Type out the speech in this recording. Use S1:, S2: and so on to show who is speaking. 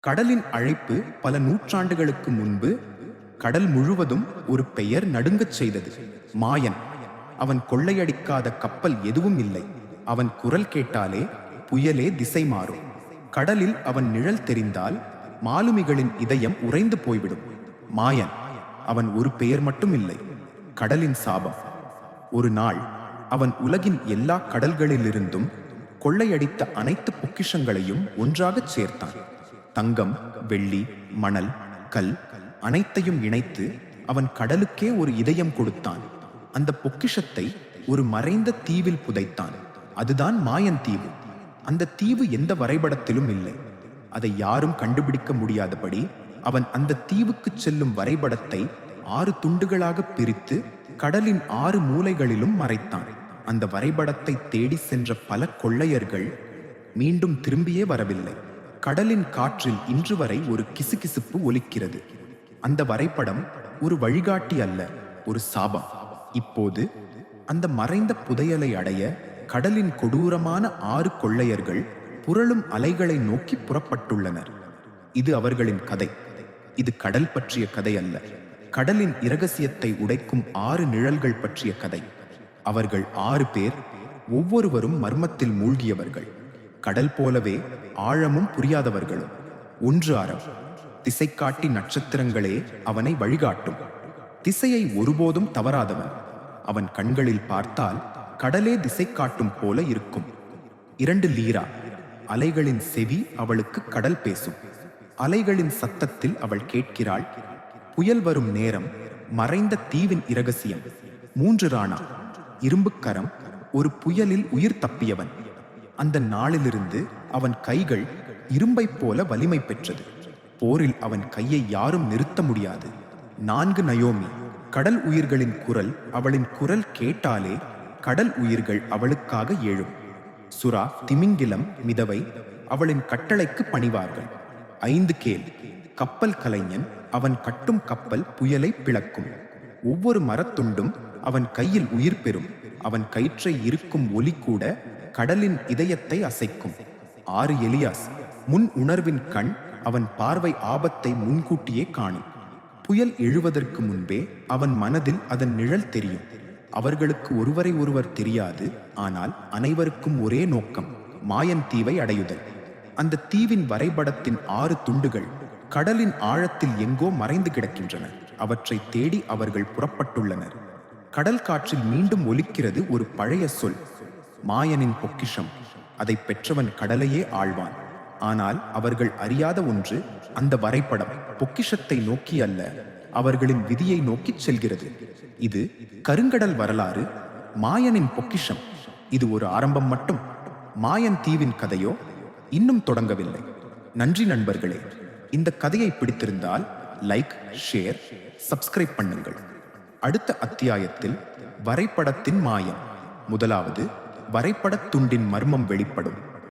S1: கடலின் அழைப்பு பல நூற்றாண்டுகளுக்கு முன்பு கடல் முழுவதும் ஒரு பெயர் நடுங்கச் செய்தது. மாயன். அவன் கொள்ளையடிக்காத கப்பல் எதுவும் இல்லை. அவன் குரல் கேட்டாலே புயலே திசை மாறும். கடலில் அவன் நிழல் தெரிந்தால் மாலுமிகளின் இதயம் உறைந்து போய்விடும். மாயன். அவன் ஒரு பெயர் மட்டும் இல்லை. கடலின் சாபம். ஒரு நாள் அவன் உலகின் எல்லா கடல்களிலிருந்தும் கொள்ளையடித்த அனைத்து பொக்கிஷங்களையும் ஒன்றாகச் சேர்த்தான். தங்கம் வெள்ளி மணல் கல் அனைத்தையும் இணைத்து அவன் கடலுக்கே ஒரு இதயம் கொடுத்தான். அந்த பொக்கிஷத்தை ஒரு மறைந்த தீவில் புதைத்தான். அதுதான் மாயன் தீவு. அந்த தீவு எந்த வரைபடத்திலும் இல்லை. அதை யாரும் கண்டுபிடிக்க முடியாதபடி அவன் அந்த தீவுக்கு செல்லும் வரைபடத்தை ஆறு துண்டுகளாக பிரித்து கடலின் ஆறு மூலைகளிலும் மறைத்தான். அந்த வரைபடத்தை தேடி சென்ற பல கொள்ளையர்கள் மீண்டும் திரும்பியே வரவில்லை. கடலின் காற்றில் இன்று வரை ஒரு கிசுகிசுப்பு ஒலிக்கிறது. அந்த வரைபடம் ஒரு வழிகாட்டி அல்ல ஒரு சாபம். இப்போது அந்த மறைந்த புதையலை அடைய கடலின் கொடூரமான ஆறு கொள்ளையர்கள் புரளும் அலைகளை நோக்கி புறப்பட்டுள்ளனர். இது அவர்களின் கதை. இது கடல் பற்றிய கதை அல்ல. கடலின் இரகசியத்தை உடைக்கும் ஆறு நிழல்கள் பற்றிய கதை. அவர்கள் ஆறு பேர் ஒவ்வொருவரும் மர்மத்தில் மூழ்கியவர்கள். கடல் போலவே ஆழமும் புரியாதவர்களும். ஒன்று அறம் திசை காட்டி நட்சத்திரங்களே அவனை வழிகாட்டும். திசையை ஒருபோதும் தவறாதவன். அவன் கண்களில் பார்த்தால் கடலே திசை காட்டும் போல இருக்கும். இரண்டு லீரா அலைகளின் செவி அவளுக்கு கடல் பேசும். அலைகளின் சத்தத்தில் அவள் கேட்கிறாள் புயல் வரும் நேரம் மறைந்த தீவின் இரகசியம். மூன்று ராணா இரும்புக்கரம் ஒரு புயலில் உயிர் தப்பியவன். அந்த நாளிலிருந்து அவன் கைகள் இரும்பைப் போல வலிமை பெற்றது. போரில் அவன் கையை யாரும் நிறுத்த முடியாது. நான்கு நயோமி கடல் உயிர்களின் குரல் அவளின் குரல் கேட்டாலே கடல் உயிர்கள் அவளுக்காக எழும். சுறா திமிங்கிலம் மிதவை அவளின் கட்டளைக்கு பணிவார்கள். ஐந்து கேள் கப்பல் கலைஞன் அவன் கட்டும் கப்பல் புயலை பிளக்கும். ஒவ்வொரு மரத்துண்டும் அவன் கையில் உயிர் பெறும். அவன் கயிற்றை இருக்கும் ஒலி கூட கடலின் இதயத்தை அசைக்கும். ஆறு எலியாஸ் முன் உணர்வின் கண் அவன் பார்வை ஆபத்தை முன்கூட்டியே காணும். புயல் எழுவதற்கு முன்பே அவன் மனதில் அதன் நிழல் தெரியும். அவர்களுக்கு ஒருவரை ஒருவர் தெரியாது ஆனால் அனைவருக்கும் ஒரே நோக்கம் மாயன் தீவை அடையுதல். அந்த தீவின் வரைபடத்தின் ஆறு துண்டுகள் கடலின் ஆழத்தில் எங்கோ மறைந்து கிடக்கின்றன. அவற்றை தேடி அவர்கள் புறப்பட்டுள்ளனர். கடல் காற்றில் மீண்டும் ஒலிக்கிறது ஒரு பழைய சொல். மாயனின் பொக்கிஷம். அதை பெற்றவன் கடலையே ஆழ்வான். ஆனால் அவர்கள் அறியாத ஒன்று அந்த வரைபடம் பொக்கிஷத்தை நோக்கி அல்ல அவர்களின் விதியை நோக்கிச் செல்கிறது. இது கருங்கடல் வரலாறு மாயனின் பொக்கிஷம். இது ஒரு ஆரம்பம் மட்டும். மாயன் தீவின் கதையோ இன்னும் தொடங்கவில்லை. நன்றி நண்பர்களே. இந்த கதையை பிடித்திருந்தால் லைக் ஷேர் சப்ஸ்கிரைப் பண்ணுங்கள். அடுத்த அத்தியாயத்தில் வரைபடத்தின் மாயம் முதலாவது வரைபடத் துண்டின் மர்மம் வெளிப்படும்.